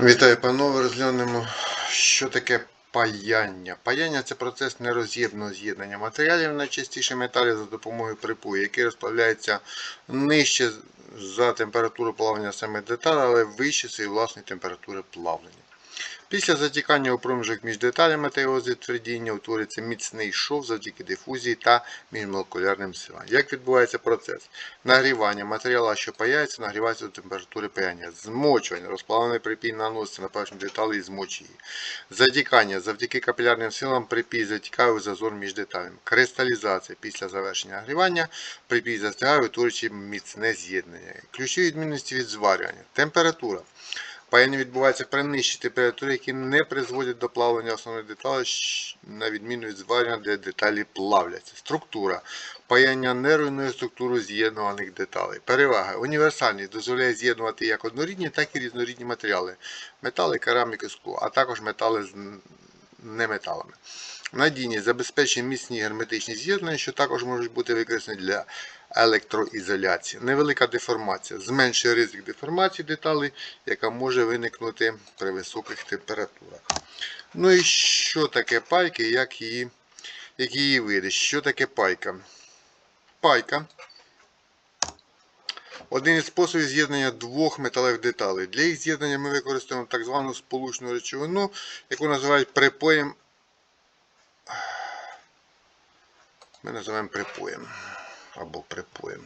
Вітаю, панове. Розглянемо, що таке паяння. Паяння це процес нероз'єдного з'єднання матеріалів найчастіше металів за допомогою припою, який розплавляється нижче за температуру плавлення саме деталь, але вище своєї власної температури плавлення. Після затікання у проміжок між деталями та його затвердіння утворюється міцний шов завдяки дифузії та міжмолекулярним силам. Як відбувається процес? Нагрівання матеріалу, що паяється, нагрівається до температури паяння. Змочування. Розплавлений припій наноситься на першому деталі і змочує її. Затікання. Завдяки капілярним силам припій затікає у зазор між деталями. Кристалізація. Після завершення нагрівання припій застигає, утворюючи міцне з'єднання. Ключові відмінності від зварювання. Температура. Паяння відбувається при нижчій температурі, які не призводять до плавлення основної деталі, щ- на відміну від зварювання, де деталі плавляться. Структура. Паяння не руйнує структуру з'єднуваних деталей. Перевага. Універсальність дозволяє з'єднувати як однорідні, так і різнорідні матеріали. Метали, кераміки, скло, а також метали з неметалами. Надійність забезпечує міцні герметичні з'єднання, що також можуть бути використані для електроізоляції. Невелика деформація зменшує ризик деформації деталей, яка може виникнути при високих температурах. Ну і що таке пайка як її, які її види? Що таке пайка? Пайка один із способів з'єднання двох металевих деталей. Для їх з'єднання ми використовуємо так звану сполучну речовину, яку називають припоєм. Ми називаємо припоєм або припоєм.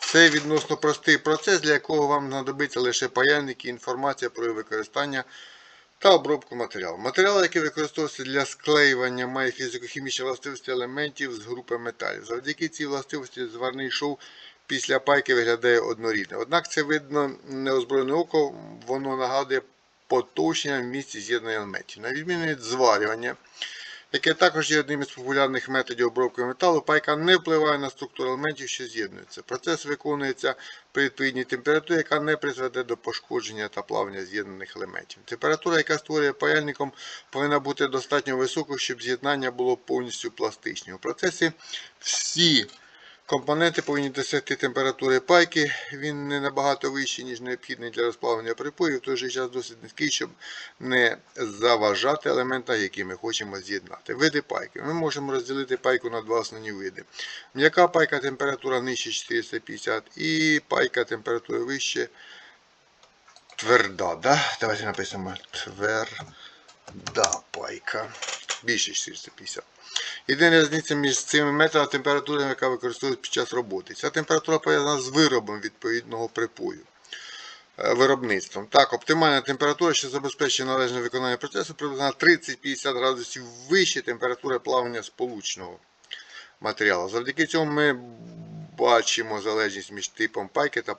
Це відносно простий процес, для якого вам знадобиться лише паяльник і інформація про його використання та обробку матеріалу. Матеріал, який використовується для склеювання, має фізико-хімічні властивості елементів з групи металів. Завдяки цій властивості зварний шов після пайки виглядає однорідно. Однак це видно неозброєне око, воно нагадує потовщення в місці з'єднання елементів. На відміну від зварювання, яке також є одним із популярних методів обробки металу, пайка не впливає на структуру елементів, що з'єднуються. Процес виконується при відповідній температурі, яка не призведе до пошкодження та плавання з'єднаних елементів. Температура, яка створює паяльником, повинна бути достатньо високою, щоб з'єднання було повністю пластичним. У процесі всі Компоненти повинні досягти температури пайки. Він не набагато вищий, ніж необхідний для розплавлення припоїв, в той же час досить низький, щоб не заважати елементам, які ми хочемо з'єднати. Види пайки. Ми можемо розділити пайку на два основні види. М'яка пайка температура нижче 450 і пайка температури вище тверда. Да? Давайте напишемо тверда пайка. Більше 450. Єдина різниця між цими методами температура, яка використовується під час роботи. Ця температура пов'язана з виробом відповідного припою. е, Виробництвом. Так, оптимальна температура, що забезпечує належне виконання процесу, приблизно 30-50 градусів вище температури плавлення сполучного матеріалу. Завдяки цьому ми бачимо залежність між типом пайки та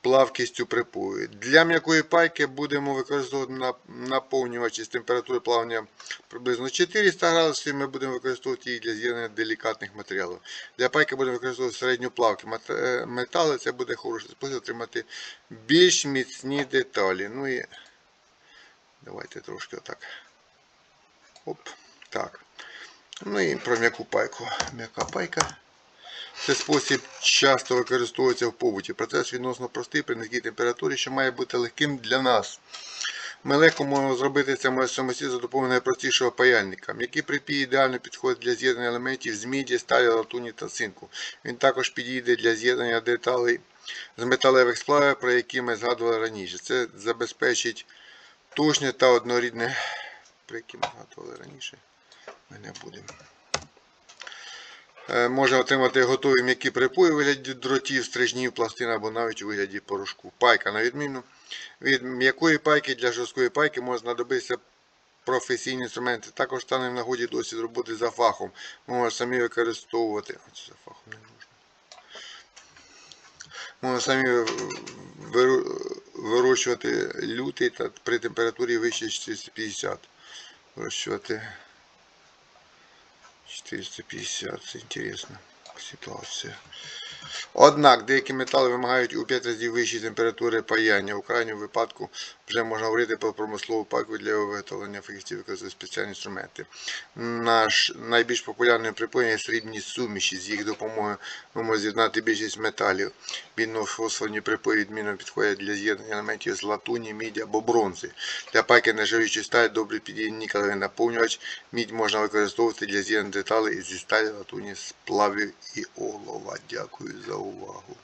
плавкістю припою. Для м'якої пайки будемо використовувати на- наповнювачі з температури плавлення приблизно 400 градусів. Ми будемо використовувати їх для з'єднання делікатних матеріалів. Для пайки будемо використовувати середню плавки е, метали. Це буде хороший спосіб отримати більш міцні деталі. Ну і давайте трошки отак. Оп, так. Ну і про м'яку пайку. М'яка пайка. Цей спосіб часто використовується в побуті. Процес відносно простий при низькій температурі, що має бути легким для нас. Ми легко можемо зробити це самостійно за допомогою найпростішого паяльника. М'який припій ідеально підходить для з'єднання елементів з міді, сталі, латуні та цинку. Він також підійде для з'єднання деталей з металевих сплавів, про які ми згадували раніше. Це забезпечить точне та однорідне, про які ми згадували раніше. Ми не будемо. Е, Можна отримати готові м'які припої у вигляді дротів, стрижнів, пластин або навіть у вигляді порошку. Пайка, на відміну від м'якої пайки для жорсткої пайки можна знадобитися професійні інструменти. Також стане в нагоді досвід роботи за фахом. Можемо самі використовувати. Це за фахом не можна. Можна самі вирощувати лютий та при температурі вище 450. Вирощувати 450, Интересно ситуація. Однак деякі метали вимагають у 5 разів вищі температури паяння. У крайньому випадку вже можна говорити про промислову паку для виготовлення фахівці використовують спеціальні інструменти. Наш найбільш популярним припоєм є срібні суміші. З їх допомогою ми можемо з'єднати більшість металів. Бідно-фосфорні припої відмінно підходять для з'єднання елементів з латуні, міді або бронзи. Для пайки нержавіючої сталі добре підійде нікелевий наповнювач. Мідь можна використовувати для з'єднання деталей зі сталі, латуні, сплавів і олова. Дякую за увагу.